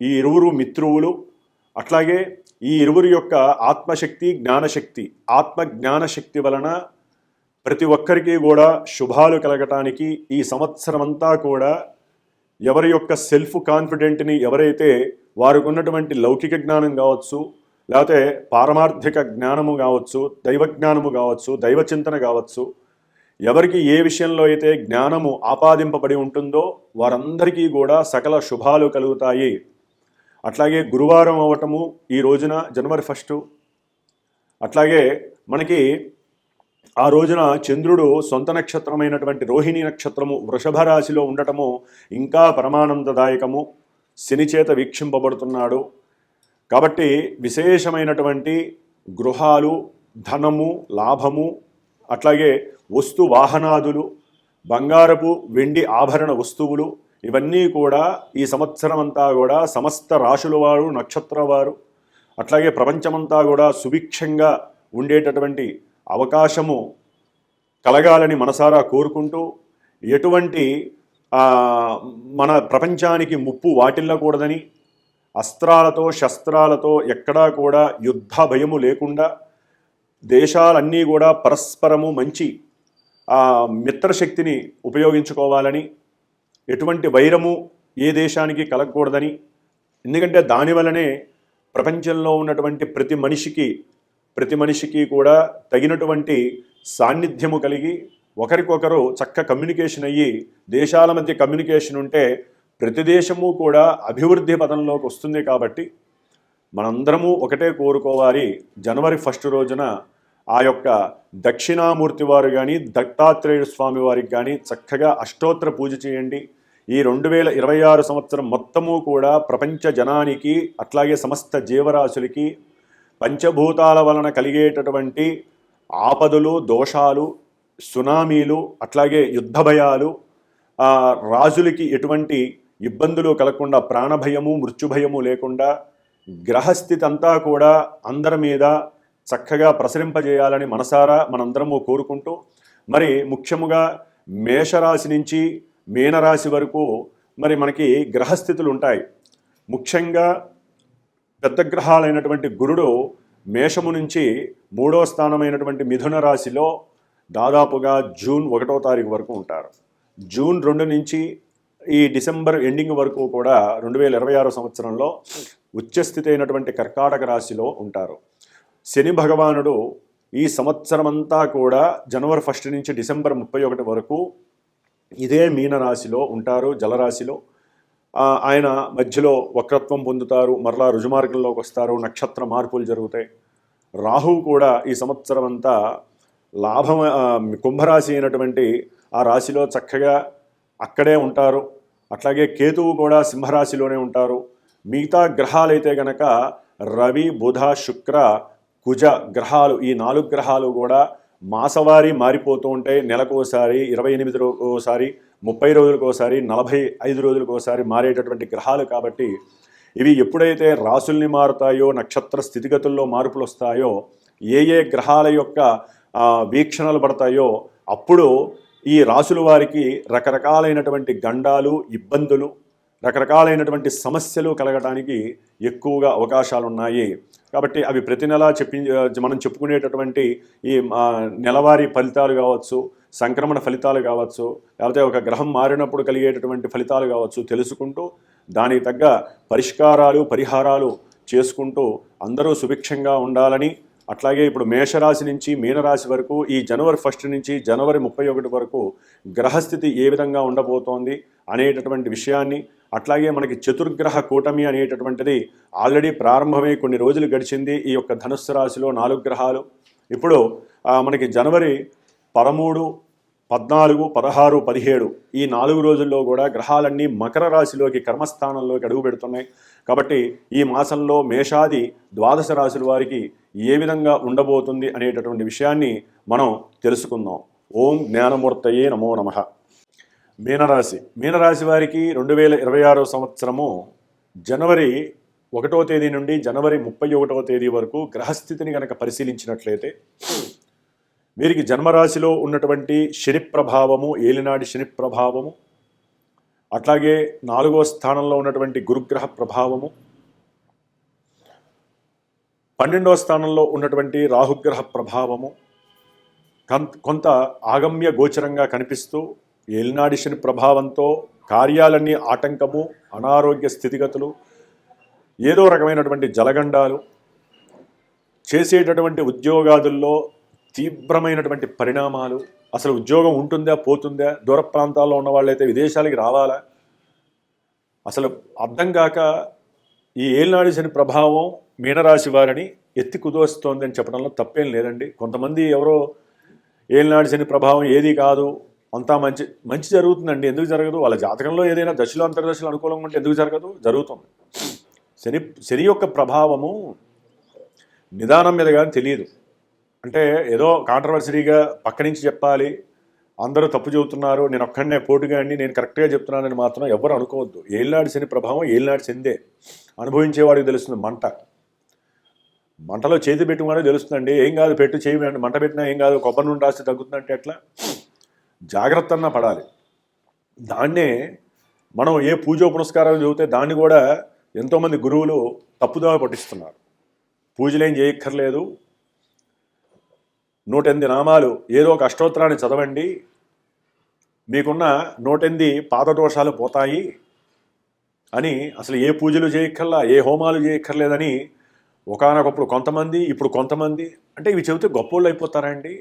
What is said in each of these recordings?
ఈ ఇరువురు మిత్రువులు అట్లాగే ఈ ఇరువురి యొక్క ఆత్మశక్తి జ్ఞానశక్తి ఆత్మ జ్ఞానశక్తి వలన ప్రతి ఒక్కరికి కూడా శుభాలు కలగటానికి ఈ సంవత్సరం అంతా కూడా ఎవరి యొక్క సెల్ఫ్ కాన్ఫిడెంట్ని ఎవరైతే వారికి ఉన్నటువంటి లౌకిక జ్ఞానం కావచ్చు లేకపోతే పారమార్థిక జ్ఞానము కావచ్చు దైవ జ్ఞానము కావచ్చు దైవ చింతన కావచ్చు ఎవరికి ఏ విషయంలో అయితే జ్ఞానము ఆపాదింపబడి ఉంటుందో వారందరికీ కూడా సకల శుభాలు కలుగుతాయి. అట్లాగే గురువారం అవటము ఈ రోజున జనవరి ఫస్టు. అట్లాగే మనకి ఆ రోజున చంద్రుడు సొంత నక్షత్రమైనటువంటి రోహిణి నక్షత్రము వృషభ రాశిలో ఉండటము ఇంకా పరమానందదాయకము శని చేత వీక్షింపబడుతున్నాడు. కాబట్టి విశేషమైనటువంటి గృహాలు ధనము లాభము అట్లాగే వస్తు వాహనాదులు బంగారపు వెండి ఆభరణ వస్తువులు ఇవన్నీ కూడా ఈ సంవత్సరం అంతా కూడా సమస్త రాశుల వారు నక్షత్ర వారు అట్లాగే ప్రపంచమంతా కూడా సుభిక్షంగా ఉండేటటువంటి అవకాశము కలగాలని మనసారా కోరుకుంటూ ఎటువంటి మన ప్రపంచానికి ముప్పు వాటిల్లకూడదని అస్త్రాలతో శస్త్రాలతో ఎక్కడా కూడా యుద్ధ భయము లేకుండా దేశాలన్నీ కూడా పరస్పరము మంచి మిత్రశక్తిని ఉపయోగించుకోవాలని ఎటువంటి వైరము ఏ దేశానికి కలగకూడదని ఎందుకంటే దానివల్లనే ప్రపంచంలో ఉన్నటువంటి ప్రతి మనిషికి ప్రతి మనిషికి కూడా తగినటువంటి సాన్నిధ్యము కలిగి ఒకరికొకరు చక్క కమ్యూనికేషన్ అయ్యి దేశాల మధ్య కమ్యూనికేషన్ ఉంటే ప్రతి దేశము కూడా అభివృద్ధి పదంలోకి వస్తుంది కాబట్టి మనందరము ఒకటే కోరుకోవాలి. జనవరి ఫస్ట్ రోజున ఆ యొక్క దక్షిణామూర్తి వారు కానీ దత్తాత్రేయ స్వామి వారికి కానీ చక్కగా అష్టోత్తర పూజ చేయండి. ఈ రెండు వేల ఇరవై ఆరు సంవత్సరం మొత్తము కూడా ప్రపంచ జనానికి అట్లాగే సమస్త జీవరాశులకి పంచభూతాల వలన కలిగేటటువంటి ఆపదలు దోషాలు సునామీలు అట్లాగే యుద్ధ భయాలు రాజులకి ఎటువంటి ఇబ్బందులు కలగకుండా ప్రాణభయము మృత్యుభయము లేకుండా గ్రహస్థితి అంతా కూడా అందరి మీద చక్కగా ప్రసరింపజేయాలని మనసారా మనందరము కోరుకుంటూ మరి ముఖ్యముగా మేషరాశి నుంచి మీనరాశి వరకు మరి మనకి గ్రహస్థితులు ఉంటాయి. ముఖ్యంగా పెద్ద గ్రహాలైనటువంటి గురుడు మేషము నుంచి మూడో స్థానమైనటువంటి మిథున రాశిలో దాదాపుగా జూన్ ఒకటో తారీఖు వరకు ఉంటారు. జూన్ రెండు నుంచి ఈ డిసెంబర్ ఎండింగ్ వరకు కూడా రెండు వేల ఇరవై ఆరో సంవత్సరంలో ఉచ్చస్థితి అయినటువంటి కర్కాటక రాశిలో ఉంటారు. శని భగవానుడు ఈ సంవత్సరమంతా కూడా జనవరి ఫస్ట్ నుంచి డిసెంబర్ ముప్పై ఒకటి వరకు ఇదే మీనరాశిలో ఉంటారు జలరాశిలో. ఆయన మధ్యలో వక్రత్వం పొందుతారు మరలా రుజుమార్గంలోకి వస్తారు నక్షత్ర మార్పులు జరుగుతాయి. రాహువు కూడా ఈ సంవత్సరం అంతా లాభం కుంభరాశి అయినటువంటి ఆ రాశిలో చక్కగా అక్కడే ఉంటారు. అట్లాగే కేతువు కూడా సింహరాశిలోనే ఉంటారు. మిగతా గ్రహాలైతే గనక రవి బుధ శుక్ర కుజ గ్రహాలు ఈ నాలుగు గ్రహాలు కూడా మాసవారీ మారిపోతూ ఉంటాయి నెలకోసారి ఇరవై ఎనిమిది ఒకసారి ముప్పై రోజులకోసారి నలభై ఐదు రోజులకోసారి మారేటటువంటి గ్రహాలు కాబట్టి ఇవి ఎప్పుడైతే రాసుల్ని మారుతాయో నక్షత్ర స్థితిగతుల్లో మార్పులు వస్తాయో ఏ ఏ గ్రహాల యొక్క వీక్షణలు పడతాయో అప్పుడు ఈ రాసుల వారికి రకరకాలైనటువంటి గండాలు ఇబ్బందులు రకరకాలైనటువంటి సమస్యలు కలగడానికి ఎక్కువగా అవకాశాలు ఉన్నాయి కాబట్టి అవి ప్రతి నెల చెప్పి మనం చెప్పుకునేటటువంటి ఈ నెలవారీ ఫలితాలు కావచ్చు సంక్రమణ ఫలితాలు కావచ్చు లేకపోతే ఒక గ్రహం మారినప్పుడు కలిగేటటువంటి ఫలితాలు కావచ్చు తెలుసుకుంటూ దానికి తగ్గ పరిష్కారాలు పరిహారాలు చేసుకుంటూ అందరూ సుభిక్షంగా ఉండాలని అట్లాగే ఇప్పుడు మేషరాశి నుంచి మీనరాశి వరకు ఈ జనవరి ఫస్ట్ నుంచి జనవరి ముప్పై ఒకటి వరకు గ్రహస్థితి ఏ విధంగా ఉండబోతోంది అనేటటువంటి విషయాన్ని అట్లాగే మనకి చతుర్గ్రహ కూటమి అనేటటువంటిది ఆల్రెడీ ప్రారంభమై కొన్ని రోజులు గడిచింది ఈ యొక్క ధనుస్సు రాశిలో నాలుగు గ్రహాలు. ఇప్పుడు మనకి జనవరి పదమూడు పద్నాలుగు పదహారు పదిహేడు ఈ నాలుగు రోజుల్లో కూడా గ్రహాలన్నీ మకర రాశిలోకి కర్మస్థానంలోకి అడుగు పెడుతున్నాయి కాబట్టి ఈ మాసంలో మేషాది ద్వాదశ రాశుల వారికి ఏ విధంగా ఉండబోతుంది అనేటటువంటి విషయాన్ని మనం తెలుసుకుందాం. ఓం జ్ఞానమూర్తయే నమో నమః. మీనరాశి. మీనరాశి వారికి రెండు వేల ఇరవై ఆరో సంవత్సరము జనవరి ఒకటో తేదీ నుండి జనవరి ముప్పై ఒకటవ తేదీ వరకు గ్రహస్థితిని కనుక పరిశీలించినట్లయితే వీరికి జన్మరాశిలో ఉన్నటువంటి శని ప్రభావము ఏలినాడి శని ప్రభావము అట్లాగే నాలుగో స్థానంలో ఉన్నటువంటి గురుగ్రహ ప్రభావము పన్నెండవ స్థానంలో ఉన్నటువంటి రాహుగ్రహ ప్రభావము కొంత ఆగమ్య గోచరంగా కనిపిస్తూ ఏలినాడి శని ప్రభావంతో కార్యాలన్నీ ఆటంకము అనారోగ్య స్థితిగతులు ఏదో రకమైనటువంటి జలగండాలు చేసేటటువంటి ఉద్యోగాదుల్లో తీవ్రమైనటువంటి పరిణామాలు. అసలు ఉద్యోగం ఉంటుందా పోతుందా దూర ప్రాంతాల్లో ఉన్న వాళ్ళైతే విదేశాలకి రావాలా? అసలు అర్థం కాక ఈ ఏలినాడి శని ప్రభావం మీనరాశి వారిని ఎత్తి కుదోస్తోంది అని చెప్పడంలో తప్పేం లేదండి. కొంతమంది ఎవరో ఏలినాడు శని ప్రభావం ఏది కాదు అంతా మంచి మంచి జరుగుతుందండి. ఎందుకు జరగదు? వాళ్ళ జాతకంలో ఏదైనా దశలు అంతర్దశలు అనుకూలంగా ఉంటే ఎందుకు జరగదు? జరుగుతుంది. శని శని యొక్క ప్రభావము నిదానం మీద కానీ తెలియదు అంటే ఏదో కాంట్రవర్సరీగా పక్క నుంచి చెప్పాలి అందరూ తప్పు చెబుతున్నారు నేను ఒక్కడనే పోటుగా అండి నేను కరెక్ట్గా చెప్తున్నానని మాత్రం ఎవరు అనుకోవద్దు. ఏళ్ళనాడు శని ప్రభావం ఏళ్ళనాడు శనిదే. అనుభవించేవాడికి తెలుస్తుంది మంట. మంటలో చేతి పెట్టుకోవడం తెలుస్తుందండి. ఏం కాదు పెట్టు చేయమండి మంట పెట్టినా ఏం కాదు కొబ్బరి నుండి రాస్తే తగ్గుతుందంటే ఎట్లా? జాగ్రత్త అన్న పడాలి. దాన్నే మనం ఏ పూజో పునస్కారాలు చదివితే దాన్ని కూడా ఎంతోమంది గురువులు తప్పుదోవ పట్టిస్తున్నారు. పూజలేం చేయక్కర్లేదు. నూటెనిమిది నామాలు ఏదో ఒక అష్టోత్తరాన్ని చదవండి. మీకున్న నూటెనిమిది పాత దోషాలు పోతాయి అని అసలు ఏ పూజలు చేయక్కర్లా ఏ హోమాలు చేయక్కర్లేదని ఒకనొకప్పుడు కొంతమంది ఇప్పుడు కొంతమంది అంటే ఇవి చెబితే గొప్పోళ్ళు అయిపోతారండి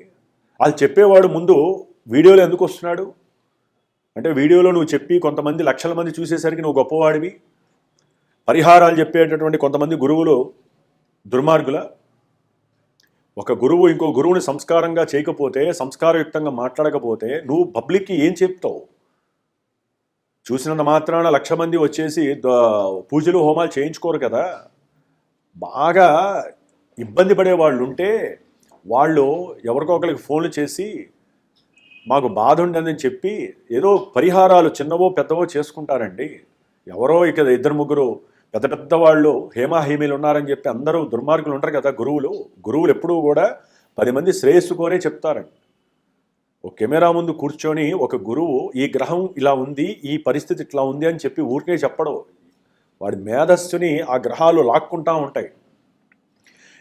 అది చెప్పేవాడు ముందు వీడియోలో ఎందుకు వస్తున్నాడు? అంటే వీడియోలో నువ్వు చెప్పి కొంతమంది లక్షల మంది చూసేసరికి నువ్వు గొప్పవాడివి. పరిహారాలు చెప్పేటటువంటి కొంతమంది గురువులు దుర్మార్గుల. ఒక గురువు ఇంకో గురువుని సంస్కారంగా చేయకపోతే సంస్కారయుక్తంగా మాట్లాడకపోతే నువ్వు పబ్లిక్కి ఏం చెప్తావు? చూసినంత మాత్రాన లక్ష మంది వచ్చేసి పూజలు హోమాలు చేయించుకోరు కదా? బాగా ఇబ్బంది పడే వాళ్ళు ఉంటే వాళ్ళు ఎవరికొకరికి ఫోన్లు చేసి మాకు బాధ ఉండదని చెప్పి ఏదో పరిహారాలు చిన్నవో పెద్దవో చేసుకుంటారండి. ఎవరో ఇక ఇద్దరు ముగ్గురు పెద్ద పెద్ద వాళ్ళు హేమాహేమీలు ఉన్నారని చెప్పి అందరూ దుర్మార్గులు ఉంటారు కదా గురువులు. గురువులు ఎప్పుడూ కూడా పది మంది శ్రేయస్సు కోరే చెప్తారండి. ఒక కెమెరా ముందు కూర్చొని ఒక గురువు ఈ గ్రహం ఇలా ఉంది ఈ పరిస్థితి ఇట్లా ఉంది అని చెప్పి ఊరికే చెప్పడం వాడి మేధస్సుని ఆ గ్రహాలు లాక్కుంటా ఉంటాయి.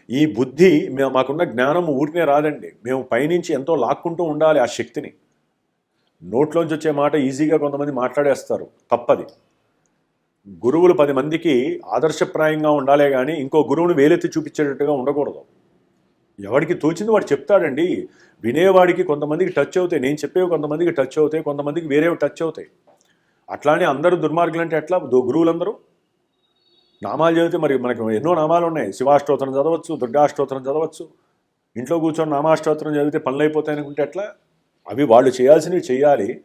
ఈ బుద్ధి మేము మాకున్న జ్ఞానం ఊరికే రాదండి. మేము పైనుంచి ఎంతో లాక్కుంటూ ఉండాలి ఆ శక్తిని. నోట్లోంచి వచ్చే మాట ఈజీగా కొంతమంది మాట్లాడేస్తారు. తప్పది. గురువులు పది మందికి ఆదర్శప్రాయంగా ఉండాలే కానీ ఇంకో గురువుని వేలెత్తి చూపించేటట్టుగా ఉండకూడదు. ఎవరికి తోచింది వాడు చెప్తాడండి. వినేవాడికి కొంతమందికి టచ్ అవుతాయి. నేను చెప్పేవి కొంతమందికి టచ్ అవుతాయి. కొంతమందికి వేరేవి టచ్ అవుతాయి. అట్లానే అందరూ దుర్మార్గులు అంటే ఎట్లా గురువులందరూ నామాలు చదివితే మరి మనకు ఎన్నో నామాలు ఉన్నాయి. శివాష్టోత్తరం చదవచ్చు దుర్గాష్టోత్తరం చదవచ్చు. ఇంట్లో కూర్చొని నామాష్టోత్తరం చదివితే పనులు అయిపోతాయి అనుకుంటే ఎట్లా? అవి వాళ్ళు చేయాల్సినవి చేయాలి.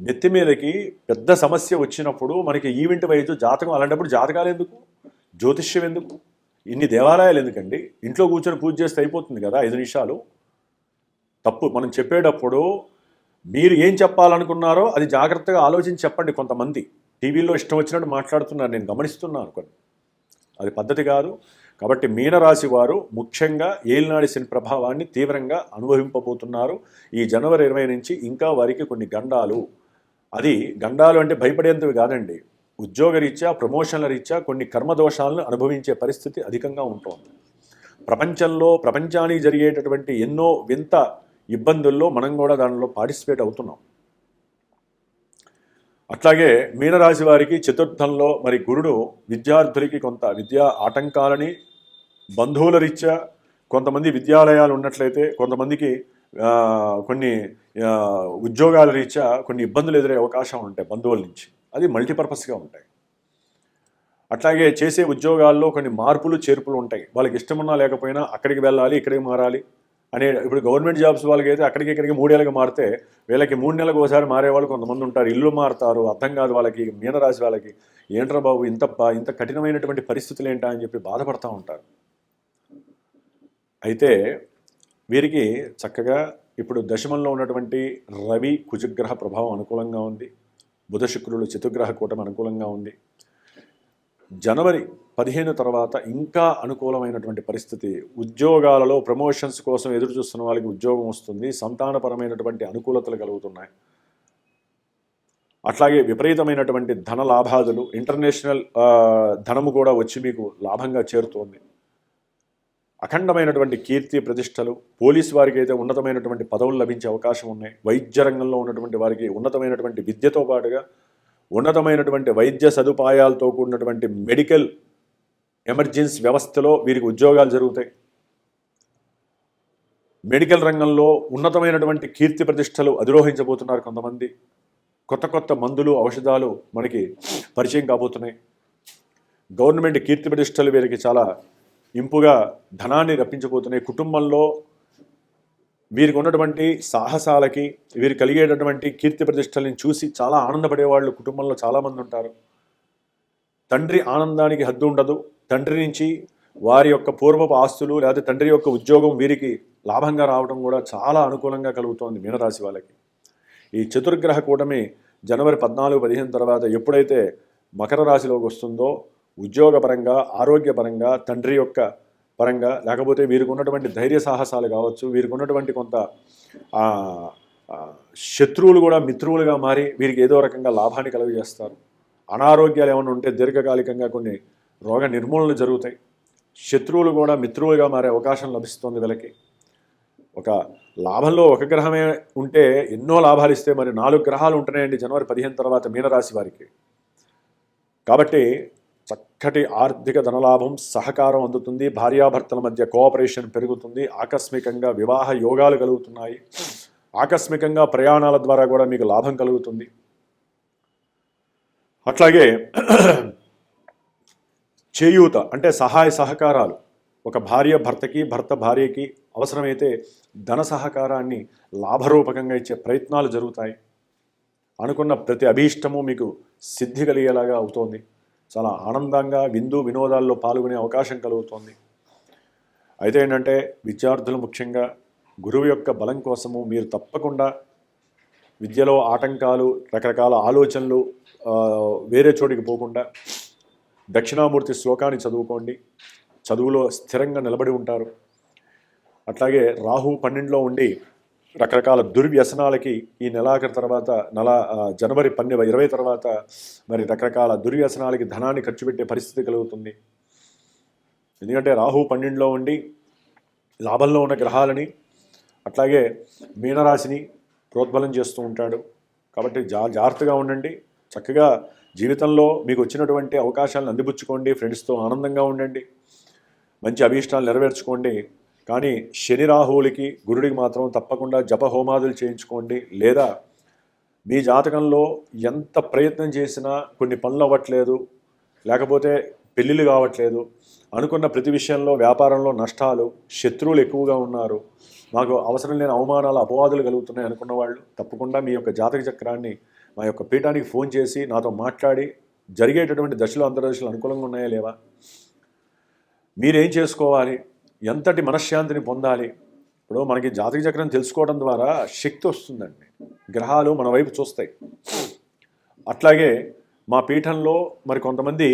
నెత్తి మీదకి పెద్ద సమస్య వచ్చినప్పుడు మనకి ఈవెంట్ వైజ్ జాతకం అలాంటప్పుడు జాతకాలు ఎందుకు? జ్యోతిష్యం ఎందుకు? ఇన్ని దేవాలయాలు ఎందుకండి? ఇంట్లో కూర్చొని పూజ చేస్తే అయిపోతుంది కదా ఐదు నిమిషాలు. తప్పు. మనం చెప్పేటప్పుడు మీరు ఏం చెప్పాలనుకున్నారో అది జాగ్రత్తగా ఆలోచించి చెప్పండి కొంతమంది. టీవీలో ఇష్టం వచ్చినట్టు మాట్లాడుతున్నారు. నేను గమనిస్తున్నాను కొన్ని. అది పద్ధతి కాదు. కాబట్టి మీనరాశి వారు ముఖ్యంగా ఏలినాడి శని ప్రభావాన్ని తీవ్రంగా అనుభవింపబోతున్నారు. ఈ జనవరి ఇరవై నుంచి ఇంకా వారికి కొన్ని గండాలు. అది గండాలు అంటే భయపడేంతవి కాదండి. ఉద్యోగరీత్యా ప్రమోషన్ల రీత్యా కొన్ని కర్మదోషాలను అనుభవించే పరిస్థితి అధికంగా ఉంటుంది. ప్రపంచంలో ప్రపంచానికి జరిగేటటువంటి ఎన్నో వింత ఇబ్బందుల్లో మనం కూడా దానిలో పార్టిసిపేట్ అవుతున్నాం. అట్లాగే మీనరాశి వారికి చతుర్థంలో మరి గురుడు విద్యార్థులకి కొంత విద్యా ఆటంకాలని బంధువుల రీత్యా కొంతమంది విద్యాలయాలు ఉన్నట్లయితే కొంతమందికి కొన్ని ఉద్యోగాల రీత్యా కొన్ని ఇబ్బందులు ఎదురే అవకాశం ఉంటాయి బంధువుల నుంచి. అది మల్టీపర్పస్గా ఉంటాయి. అట్లాగే చేసే ఉద్యోగాల్లో కొన్ని మార్పులు చేర్పులు ఉంటాయి. వాళ్ళకి ఇష్టమున్నా లేకపోయినా అక్కడికి వెళ్ళాలి ఇక్కడికి మారాలి. అనే ఇప్పుడు గవర్నమెంట్ జాబ్స్ వాళ్ళకి అయితే అక్కడికి ఇక్కడికి మూడేళ్ళకి మారితే వీళ్ళకి మూడు నెలలకు ఒకసారి మారేవాళ్ళు కొంతమంది ఉంటారు. ఇల్లు మారుతారు అర్థం కాదు వాళ్ళకి మీనరాశి వాళ్ళకి. ఏంట్రా బాబు ఇంత ఇంత కఠినమైనటువంటి పరిస్థితులు ఏంటా అని చెప్పి బాధపడుతూ ఉంటారు. అయితే వీరికి చక్కగా ఇప్పుడు దశమంలో ఉన్నటువంటి రవి కుజగ్రహ ప్రభావం అనుకూలంగా ఉంది. బుధ శుక్రుడు చతుగ్రహ కూటమి అనుకూలంగా ఉంది. జనవరి పదిహేను తర్వాత ఇంకా అనుకూలమైనటువంటి పరిస్థితి. ఉద్యోగాలలో ప్రమోషన్స్ కోసం ఎదురు చూస్తున్న వాళ్ళకి ఉద్యోగం వస్తుంది. సంతానపరమైనటువంటి అనుకూలతలు కలుగుతున్నాయి. అట్లాగే విపరీతమైనటువంటి ధన లాభాదులు ఇంటర్నేషనల్ ధనము కూడా వచ్చి మీకు లాభంగా చేరుతోంది. అఖండమైనటువంటి కీర్తి ప్రతిష్టలు పోలీస్ వారికి అయితే ఉన్నతమైనటువంటి పదవులు లభించే అవకాశం ఉన్నాయి. వైద్య రంగంలో ఉన్నటువంటి వారికి ఉన్నతమైనటువంటి విద్యతో పాటుగా ఉన్నతమైనటువంటి వైద్య సదుపాయాలతో కూడినటువంటి మెడికల్ ఎమర్జెన్సీ వ్యవస్థలో వీరికి ఉద్యోగాలు జరుగుతాయి. మెడికల్ రంగంలో ఉన్నతమైనటువంటి కీర్తి ప్రతిష్టలు అధిరోహించబోతున్నారు కొంతమంది. కొత్త కొత్త మందులు ఔషధాలు మనకి పరిచయం కాబోతున్నాయి. గవర్నమెంట్ కీర్తి ప్రతిష్టలు వీరికి చాలా ఇంపుగా ధనాన్ని రప్పించబోతున్నాయి. కుటుంబంలో వీరికి ఉన్నటువంటి సాహసాలకి వీరు కలిగేటటువంటి కీర్తి ప్రతిష్టల్ని చూసి చాలా ఆనందపడే వాళ్ళు కుటుంబంలో చాలామంది ఉంటారు. తండ్రి ఆనందానికి హద్దు ఉండదు. తండ్రి నుంచి వారి యొక్క పూర్వపు ఆస్తులు లేదా తండ్రి యొక్క ఉద్యోగం వీరికి లాభంగా రావడం కూడా చాలా అనుకూలంగా కలుగుతోంది మీనరాశి వాళ్ళకి. ఈ చతుర్గ్రహ కూటమి జనవరి పద్నాలుగు పదిహేను తర్వాత ఎప్పుడైతే మకర రాశిలోకి వస్తుందో ఉద్యోగపరంగా ఆరోగ్యపరంగా తండ్రి యొక్క పరంగా లేకపోతే వీరికి ఉన్నటువంటి ధైర్య సాహసాలు కావచ్చు వీరికి ఉన్నటువంటి కొంత శత్రువులు కూడా మిత్రువులుగా మారి వీరికి ఏదో రకంగా లాభాన్ని కలుగజేస్తారు. అనారోగ్యాలు ఏమైనా ఉంటే దీర్ఘకాలికంగా కొన్ని రోగ నిర్మూలనలు జరుగుతాయి. శత్రువులు కూడా మిత్రువులుగా మారే అవకాశం లభిస్తుంది వీళ్ళకి. ఒక లాభంలో ఒక గ్రహమే ఉంటే ఎన్నో లాభాలు ఇస్తే మరి నాలుగు గ్రహాలు ఉంటున్నాయండి జనవరి పదిహేను తర్వాత మీనరాశి వారికి. కాబట్టి చక్కటి ఆర్థిక ధనలాభం సహకారం అందుతుంది. భార్యాభర్తల మధ్య కోఆపరేషన్ పెరుగుతుంది. ఆకస్మికంగా వివాహ యోగాలు కలుగుతున్నాయి. ఆకస్మికంగా ప్రయాణాల ద్వారా కూడా మీకు లాభం కలుగుతుంది. అట్లాగే చేయూత అంటే సహాయ సహకారాలు. ఒక భార్య భర్తకి భర్త భార్యకి అవసరమైతే ధన సహకారాన్ని లాభరూపకంగా ఇచ్చే ప్రయత్నాలు జరుగుతాయి. అనుకున్న ప్రతి అభీష్టము మీకు సిద్ధి కలిగేలాగా అవుతోంది. చాలా ఆనందంగా విందు వినోదాల్లో పాల్గొనే అవకాశం కలుగుతోంది. అయితే ఏంటంటే విద్యార్థులు ముఖ్యంగా గురువు యొక్క బలం కోసము మీరు తప్పకుండా విద్యలో ఆటంకాలు రకరకాల ఆలోచనలు వేరే చోటికి పోకుండా దక్షిణామూర్తి శ్లోకాన్ని చదువుకోండి. చదువులో స్థిరంగా నిలబడి ఉంటారు. అట్లాగే రాహు పన్నెండులో ఉండి రకరకాల దుర్వ్యసనాలకి ఈ నెలాఖరు తర్వాత నెల జనవరి పన్నె ఇరవై తర్వాత మరి రకరకాల దుర్వ్యసనాలకి ధనాన్ని ఖర్చు పెట్టే పరిస్థితి కలుగుతుంది. ఎందుకంటే రాహు పన్నెండులో ఉండి లాభంలో ఉన్న గ్రహాలని అట్లాగే మీనరాశిని ప్రోద్బలం చేస్తూ ఉంటాడు. కాబట్టి జా జాగ్రత్తగా ఉండండి. చక్కగా జీవితంలో మీకు వచ్చినటువంటి అవకాశాలను అందిపుచ్చుకోండి ఫ్రెండ్స్తో ఆనందంగా ఉండండి మంచి అభీష్టాలు నెరవేర్చుకోండి. కానీ శని రాహువులకి గురుడికి మాత్రం తప్పకుండా జప హోమాదులు చేయించుకోండి. లేదా మీ జాతకంలో ఎంత ప్రయత్నం చేసినా కొన్ని పనులు అవ్వట్లేదు లేకపోతే పెళ్ళిళ్ళు కావట్లేదు అనుకున్న ప్రతి విషయంలో వ్యాపారంలో నష్టాలు శత్రువులు ఎక్కువగా ఉన్నారు మాకు అవసరం లేని అవమానాలు అపవాదులు కలుగుతున్నాయి అనుకున్న వాళ్ళు తప్పకుండా మీ యొక్క జాతక చక్రాన్ని మా యొక్క పీఠానికి ఫోన్ చేసి నాతో మాట్లాడి జరిగేటటువంటి దశలు అంతర్దశలు అనుకూలంగా ఉన్నాయా లేవా? మీరేం చేసుకోవాలి? ఎంతటి మనశ్శాంతిని పొందాలి? ఇప్పుడు మనకి జాతక చక్రం తెలుసుకోవడం ద్వారా శక్తి వస్తుందండి. గ్రహాలు మన వైపు చూస్తాయి. అట్లాగే మా పీఠంలో మరి కొంతమంది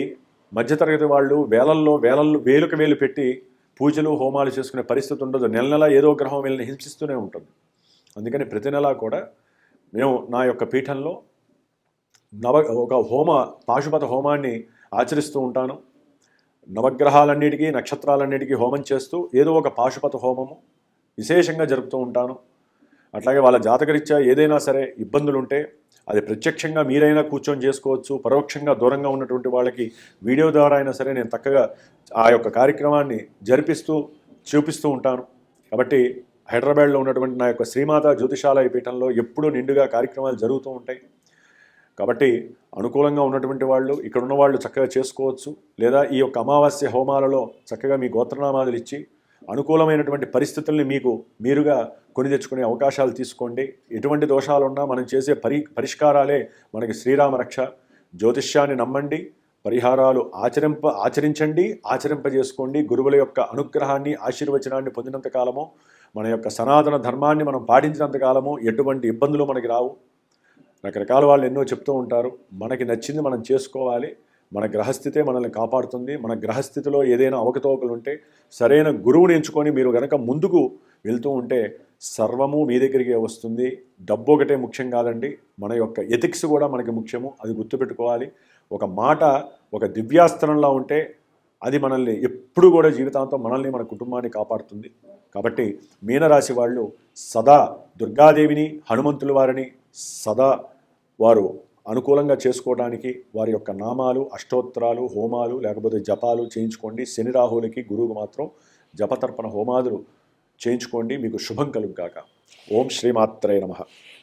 మధ్యతరగతి వాళ్ళు వేలల్లో వేలల్లో వేలుకు వేలు పెట్టి పూజలు హోమాలు చేసుకునే పరిస్థితి ఉండదు. నెల నెల ఏదో గ్రహం వీళ్ళని హింసిస్తూనే ఉంటుంది. అందుకని ప్రతి నెలా కూడా మేము నా యొక్క పీఠంలో నవ ఒక హోమ పాశుపత హోమాన్ని ఆచరిస్తూ ఉంటాను. నవగ్రహాలన్నిటికీ నక్షత్రాలన్నిటికీ హోమం చేస్తూ ఏదో ఒక పాశుపత హోమము విశేషంగా జరుపుతూ ఉంటాను. అట్లాగే వాళ్ళ జాతకరీత్యా ఏదైనా సరే ఇబ్బందులు ఉంటే అది ప్రత్యక్షంగా మీరైనా కూర్చొని చేసుకోవచ్చు. పరోక్షంగా దూరంగా ఉన్నటువంటి వాళ్ళకి వీడియో ద్వారా అయినా సరే నేను చక్కగా ఆ యొక్క కార్యక్రమాన్ని జరిపిస్తూ చూపిస్తూ ఉంటాను. కాబట్టి హైదరాబాద్లో ఉన్నటువంటి నా యొక్క శ్రీమాత జ్యోతిషాలయ పీఠంలో ఎప్పుడూ నిండుగా కార్యక్రమాలు జరుగుతూ ఉంటాయి. కాబట్టి అనుకూలంగా ఉన్నటువంటి వాళ్ళు ఇక్కడ ఉన్న వాళ్ళు చక్కగా చేసుకోవచ్చు. లేదా ఈ యొక్క అమావాస్య హోమాలలో చక్కగా మీ గోత్రనామాదులు ఇచ్చి అనుకూలమైనటువంటి పరిస్థితుల్ని మీకు మీరుగా కొని తెచ్చుకునే అవకాశాలు తీసుకోండి. ఎటువంటి దోషాలున్నా మనం చేసే పరి పరిష్కారాలే మనకి శ్రీరామ రక్ష. జ్యోతిష్యాన్ని నమ్మండి పరిహారాలు ఆచరింప ఆచరించండి ఆచరింపజేసుకోండి. గురువుల యొక్క అనుగ్రహాన్ని ఆశీర్వచనాన్ని పొందినంత కాలము మన యొక్క సనాతన ధర్మాన్ని మనం పాటించినంత కాలము ఎటువంటి ఇబ్బందులు మనకి రావు. రకరకాల వాళ్ళు ఎన్నో చెప్తూ ఉంటారు. మనకి నచ్చింది మనం చేసుకోవాలి. మన గ్రహస్థితే మనల్ని కాపాడుతుంది. మన గ్రహస్థితిలో ఏదైనా అవకతవకలు ఉంటే సరైన గురువుని ఎంచుకొని మీరు కనుక ముందుకు వెళ్తూ ఉంటే సర్వము మీ దగ్గరికి వస్తుంది. డబ్బు ఒకటే ముఖ్యం కాదండి. మన యొక్క ఎథిక్స్ కూడా మనకి ముఖ్యము. అది గుర్తుపెట్టుకోవాలి. ఒక మాట ఒక దివ్యాస్త్రంలా ఉంటే అది మనల్ని ఎప్పుడు కూడా జీవితాంతం మనల్ని మన కుటుంబాన్ని కాపాడుతుంది. కాబట్టి మీనరాశి వాళ్ళు సదా దుర్గాదేవిని హనుమంతుల వారిని సదా వారు అనుకూలంగా చేసుకోవడానికి వారి యొక్క నామాలు అష్టోత్తరాలు హోమాలు లేకపోతే జపాలు చేయించుకోండి. శని రాహులకి గురువుకు మాత్రం జపతర్పణ హోమాదులు చేయించుకోండి. మీకు శుభం కలుగుగాక ఓం శ్రీమాత్రే నమః.